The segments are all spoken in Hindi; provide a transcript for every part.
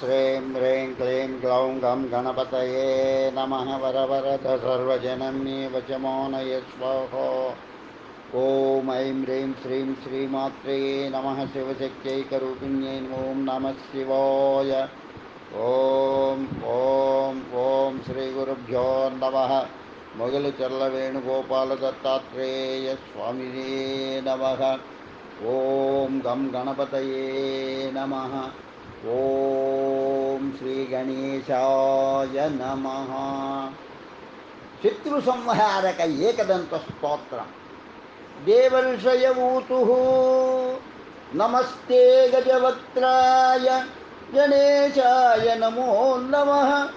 श्रीं ह्रीं क्लीं ग्लौं गं गणपतये नमः वरवरद सर्वजनम्ये वचमो नय स्वाहो ॐ ऐं ह्रीं श्रीं श्रीमात्रे नमः शिवशक्त्यैकरूपिण्यै ॐ नमः शिवाय। ॐ ॐ ॐ श्रीगुरुभ्यो नमः। मुगलचल्लवेणुगोपालदत्तात्रेयस्वामिने नमः। ॐ गं गणपतये नमः। श्री गणेशा नमः। पितृसंहारक एकदन्तस्तोत्रम् देवर्षयवूतुः। नमस्ते गजवक्त्राय। गणेशाय नमो नमः।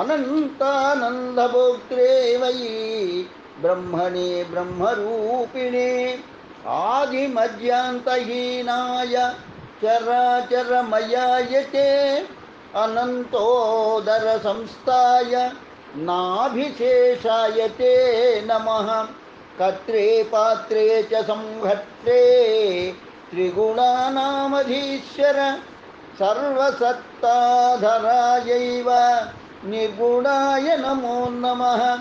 अनन्तानन्दभोक्त्रे वयि ब्रह्मणे ब्रह्मरूपिणे। आदिमज्यान्तहीनाय चराचरमयायते अनन्तोदरसंस्थाय नाभिशेषाय ते नमः। कत्रे पात्रे च संहत्रे त्रिगुणानामधीश्वर सर्वसत्ताधरायैव निर्गुणाय नमो नमः।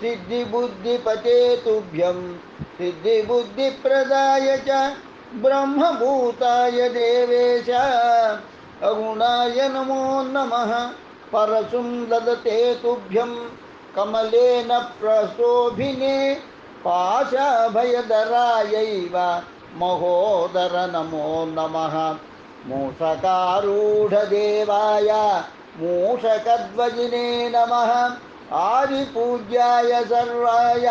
सिद्धिबुद्धिपते तुभ्यं सिद्धिबुद्धिप्रदाय च ब्रह्मभूताय देवेश। अगुणाय नमो नमः। परशुं ददते तुभ्यं कमलेन प्रशोभिने पाशाभयधरायैव महोदर नमो नमः। मूषकारूढदेवाय मूषकध्वजिने नमः। आदिपूज्याय सर्वाय,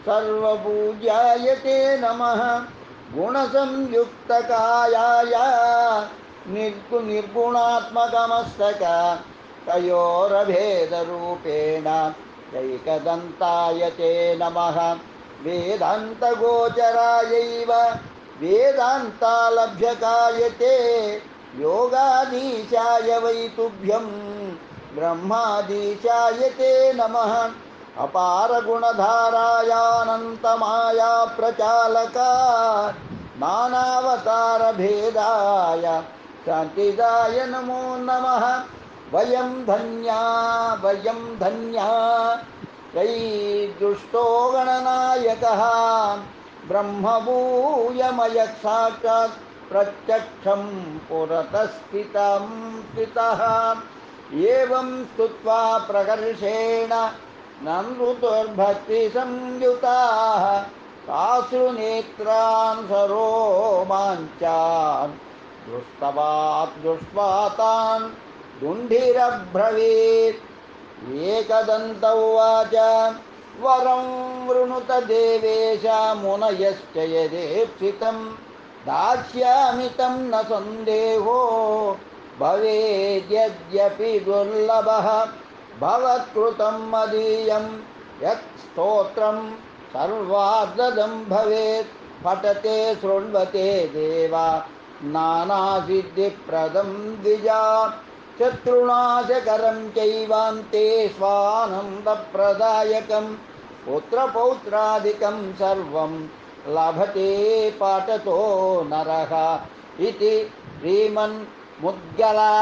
सर्वपूज्याय ते नमः। गुणसंयुक्तकायाय निर्गु, निर्गुणात्मकमस्तक तयोरभेदरूपेण ऐकदन्ताय ते नमः। वेदान्तगोचरायैव वेदान्तालभ्यकाय ते योगाधीशाय वै तुभ्यं ब्रह्माधीशाय ते नमः। अपारगुणधारायानन्तमाया प्रचालका नानावतारभेदाय शान्तिदाय नमो नमः। वयं धन्या वयं धन्या। दुष्टो गणनायकः। ब्रह्मभूयमयः साक्षात् प्रत्यक्षं पुरतस्थितं स्थितः एवं स्तुत्वा प्रकर्षेण नन्दुर्भक्तिसंयुताः साश्रुनेत्रान् सरोमाञ्चान् दृष्टवात् दृष्ट्वा तान् दुण्डिरब्रवीत् एकदन्त उवाच वरं वृणुत देवेश मुनयश्च यदेप्सितम्, दास्यामि न सन्देहो, भवेद्यद्यपि दुर्लभः। भवत्कृतं मदीयं यत् स्तोत्रं सर्वार्ददं भवेत्। पठते, शृण्वते देवा। नानासिद्धिप्रदं द्विजा। शत्रुनाशकरं चैवान्ते स्वानन्दप्रदायकं पुत्रपौत्रादिकं सर्वं लभते पाठतो नरः इति श्रीमन्मुद्गला।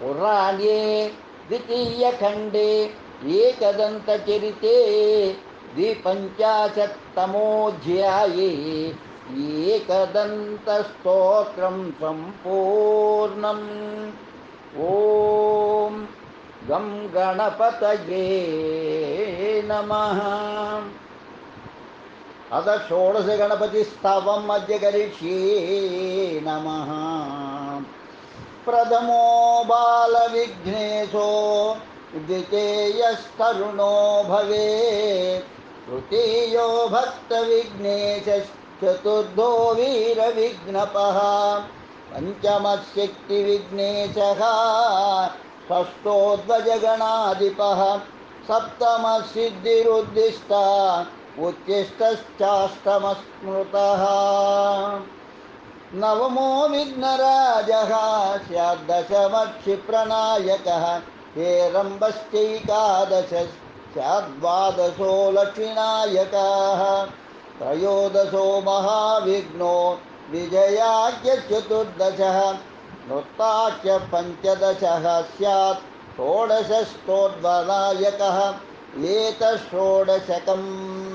पुराणे द्वितीयखण्डे एकदन्तचरिते द्विपञ्चाशत्तमोऽध्याये एकदन्तस्तोत्रं सम्पूर्णम्। ॐ गं गणपतये नमः। अथ षोडशगणपतिस्तवम् अद्य करिष्ये नमः। प्रथमो बालविघ्नेशो। द्वितीयस्तरुणो भवेत्। तृतीयो भक्तविघ्नेशश्चतुर्थो वीरविघ्नपः। पञ्चमशक्तिविघ्नेशः। षष्ठो ध्वजगणाधिपः। सप्तमसिद्धिरुद्दिष्टा उत्तिष्ठश्चाष्टमस्मृतः नवमो विघ्नराजः स्याद्दशमक्षिप्रणायकः हेरम्बश्चैकादश स्याद्वादशो लक्ष्मीनायकाः त्रयोदशो महाविघ्नो विजयाख्यचतुर्दशः नृत्ता च पञ्चदशः स्यात् षोडशस्तोद्वदायकः एतषोडशकं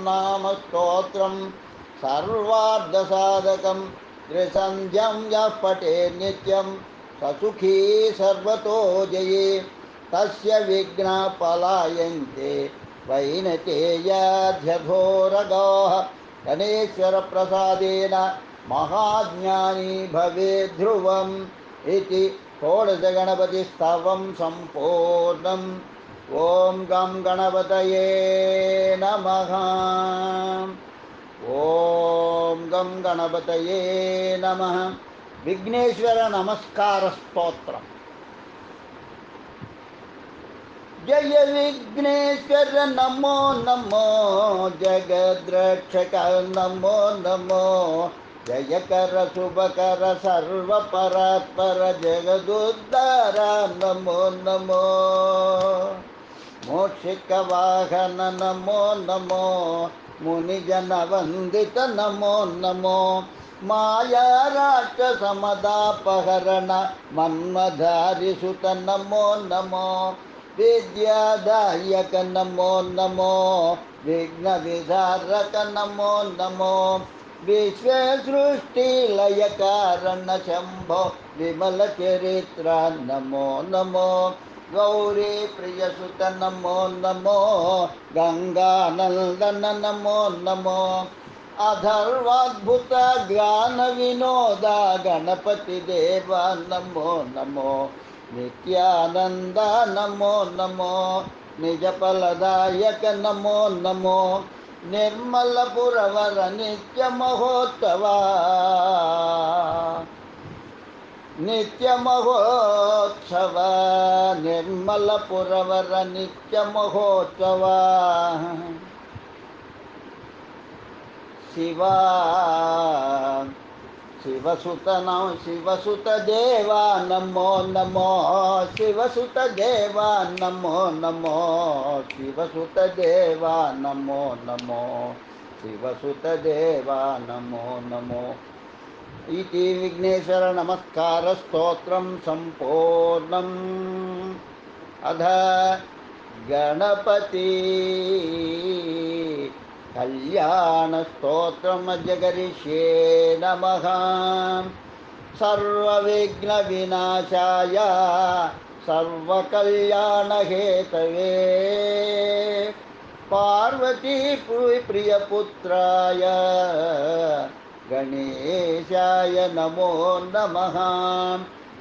नाम स्तोत्रं सर्वार्धसाधकं त्रिसन्ध्यं यः पठे नित्यं स सुखी सर्वतो जये। तस्य विघ्नाः पलायन्ते वैनतेयाध्यधोरगाः गणेश्वरप्रसादेन महाज्ञानी भवेत् ध्रुवम् इति षोडशगणपतिस्तवं सम्पूर्णम्। ॐ गं गणपतये नमः। ॐ गं गणपतये नमः। विघ्नेश्वरनमस्कारस्तोत्रम् जय विघ्नेश्वर, नमो नमो। जगद्रक्षक, नमो नमो। जय कर शुभकर सर्वपरात्पर जगदुद्धार, नमो नमो। मोक्षिकवाहन नमो नमो। मुनिजनवन्दित नमो नमो माया राक्षसमदापहरण मन्मधारिसुत नमो नमो विद्यादायक नमो नमो विघ्नविधारक नमो नमो विश्वसृष्टिलयकारण शम्भो विमलचरित्र नमो नमो गौरी प्रियसुत नमो नमो गङ्गानन्दन नमो नमो। अधर्वाद्भुत ज्ञानविनोद गणपतिदेव नमो नमो। नित्यानन्द नमो नमो, निजफलदायक नमो नमो। निर्मलपुरवर नित्यमहोत्सवा नित्यमहोत्सव, निर्मलपुरवर नित्यमहोत्सव। शिवा शिवसुतनो शिवसुतदेवा नमो नमो शिवसुतदेवा नमो नमो शिवसुतदेवा नमो नमो शिवसुतदेवा नमो नमो। इति विघ्नेश्वरनमस्कारस्तोत्रं सम्पूर्णम्। अध गणपति कल्याणस्तोत्रमजगरिष्ये नमः। सर्वविघ्नविनाशाय पार्वती प्रियपुत्राय गणेशाय नमो नमः।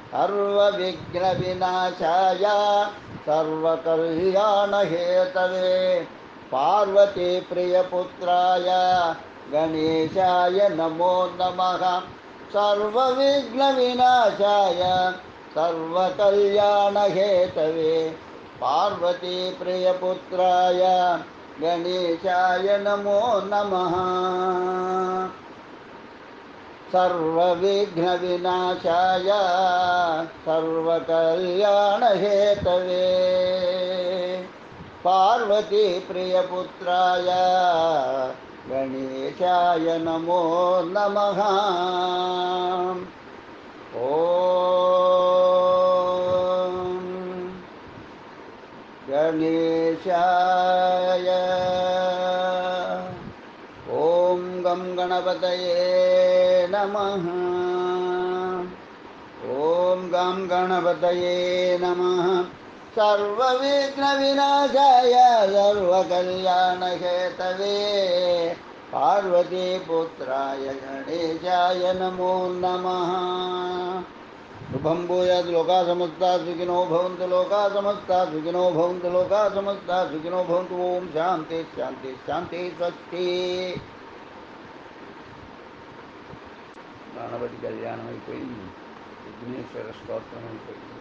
सर्वविघ्नविनाशाय सर्वकल्याणहेतवे। पार्वती प्रियपुत्राय गणेशाय नमो नमः। सर्वविघ्नविनाशाय सर्वकल्याणहेतवे। पार्वती प्रियपुत्राय गणेशाय नमो नमः सर्वविघ्नविनाशाय सर्वकल्याणहेतवे। पार्वती प्रियपुत्राय गणेशाय नमो नमः। ॐ गणेशाय। ॐ गं गणपतये नमः। ॐ गं गणपतये नमः। सर्वविघ्नविनाशाय, सर्वकल्याणहेतवे। पार्वतीपुत्राय, गणेशाय नमो नमः। शुभं भूयात् लोका समस्ता सुखिनो भवन्तु लोका समस्ता सुखिनो भवन्तु लोका समस्ता सुखिनो भवन्तु। ॐ शान्ति शान्ति शान्ति, स्वस्ति। గణపతి కళ్యాణం అయిపోయింది విఘ్నేశ్వర స్తోత్రం అయిపోయింది